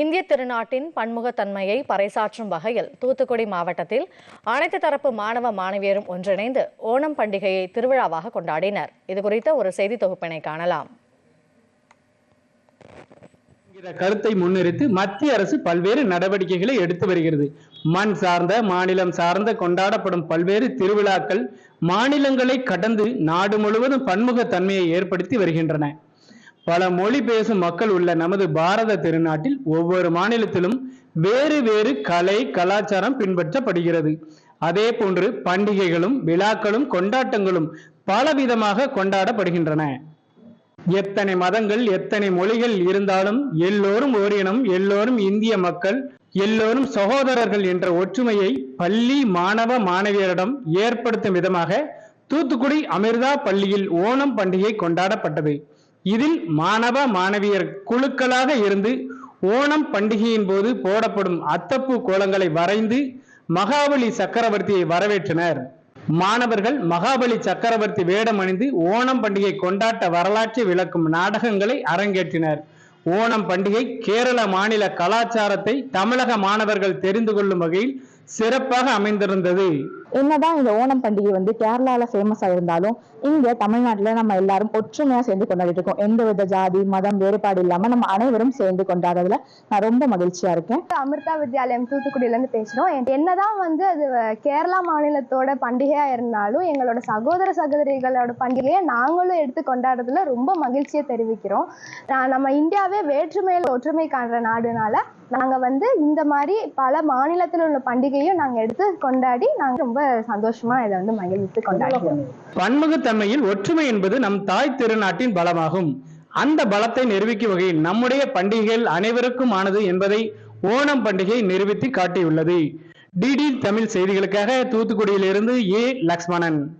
இந்திய திருநாட்டின் பன்முகத்தன்மையை பறைசாற்றும் வகையில் தூத்துக்குடி மாவட்டத்தில் அனைத்து தரப்பு மாணவ மாணவியரும் ஒன்றிணைந்து ஓணம் பண்டிகையை திருவிழாவாக கொண்டாடினர். இதுகுறித்த ஒரு செய்தி தொகுப்பினை காணலாம். கருத்தை முன்னிறுத்தி மத்திய அரசு பல்வேறு நடவடிக்கைகளை எடுத்து வருகிறது. மண் சார்ந்த மாநிலம் சார்ந்த கொண்டாடப்படும் பல்வேறு திருவிழாக்கள் மாநிலங்களை கடந்து நாடு முழுவதும் பன்முகத்தன்மையை ஏற்படுத்தி வருகின்றன. பல மொழி பேசும் மக்கள் உள்ள நமது பாரத திருநாட்டில் ஒவ்வொரு மாநிலத்திலும் வேறு வேறு கலை கலாச்சாரம் பின்பற்றப்படுகிறது. அதே போன்று பண்டிகைகளும் விழாக்களும் கொண்டாட்டங்களும் பலவிதமாக கொண்டாடப்படுகின்றன. எத்தனை மதங்கள் எத்தனை மொழிகள் இருந்தாலும் எல்லோரும் ஓரினம் எல்லோரும் இந்திய மக்கள் எல்லோரும் சகோதரர்கள் என்ற ஒற்றுமையை பள்ளி மாணவ மாணவியரிடம் ஏற்படுத்தும் விதமாக தூத்துக்குடி அமிர்தா பள்ளியில் ஓணம் பண்டிகை கொண்டாடப்பட்டது. இதில் மாணவ மாணவியர் குழுக்களாக இருந்து ஓணம் பண்டிகையின் போது போடப்படும் அத்தப்பூ கோலங்களை வரைந்து மகாபலி சக்கரவர்த்தியை வரவேற்றனர். மாணவர்கள் மகாபலி சக்கரவர்த்தி வேடம் அணிந்து ஓணம் பண்டிகை கொண்டாட்ட வரலாற்றை விளக்கும் நாடகங்களை அரங்கேற்றினர். ஓணம் பண்டிகை கேரள மாநில கலாச்சாரத்தை தமிழக மாணவர்கள் தெரிந்து கொள்ளும் வகையில் சிறப்பாக அமைந்திருந்தது. என்னதான் இந்த ஓணம் பண்டிகை வந்து கேரளால ஃபேமஸா இருந்தாலும் இங்க தமிழ்நாட்டுல நம்ம எல்லாரும் ஒற்றுமையா சேர்ந்து கொண்டாடிட்டு இருக்கோம். எந்த வித ஜாதி மதம் வேறுபாடு இல்லாம நம்ம அனைவரும் சேர்ந்து கொண்டாடுறதுல நான் ரொம்ப மகிழ்ச்சியா இருக்கேன். அமிர்தா வித்யாலயம் தூத்துக்குடியில இருந்து பேசுறோம். என்- என்னதான் வந்து அது கேரளா மாநிலத்தோட பண்டிகையா இருந்தாலும் எங்களோட சகோதர சகோதரிகளோட பண்டிகையை நாங்களும் எடுத்து கொண்டாடுறதுல ரொம்ப மகிழ்ச்சியை தெரிவிக்கிறோம். நான் நம்ம இந்தியாவே வேற்றுமையில் ஒற்றுமை காண்ற நாடுனால நாங்க வந்து இந்த மாதிரி பல மாநிலத்தில் உள்ள பண்டிகையும் நாங்க எடுத்து கொண்டாடி நாங்க ரொம்ப சந்தோஷமா இதை வந்து மகிழ்ந்து கொண்டாடுவோம் பன்முகத்தன்மையில் ஒற்றுமை என்பது நம் தாய் திருநாட்டின் பலமாகும். அந்த பலத்தை நிரூபிக்கும் வகையில் நம்முடைய பண்டிகைகள் அனைவருக்கும் ஆனது என்பதை ஓணம் பண்டிகை நிரூபித்து காட்டியுள்ளது. டிடி தமிழ் செய்திகளுக்காக தூத்துக்குடியிலிருந்து ஏ லக்ஷ்மணன்.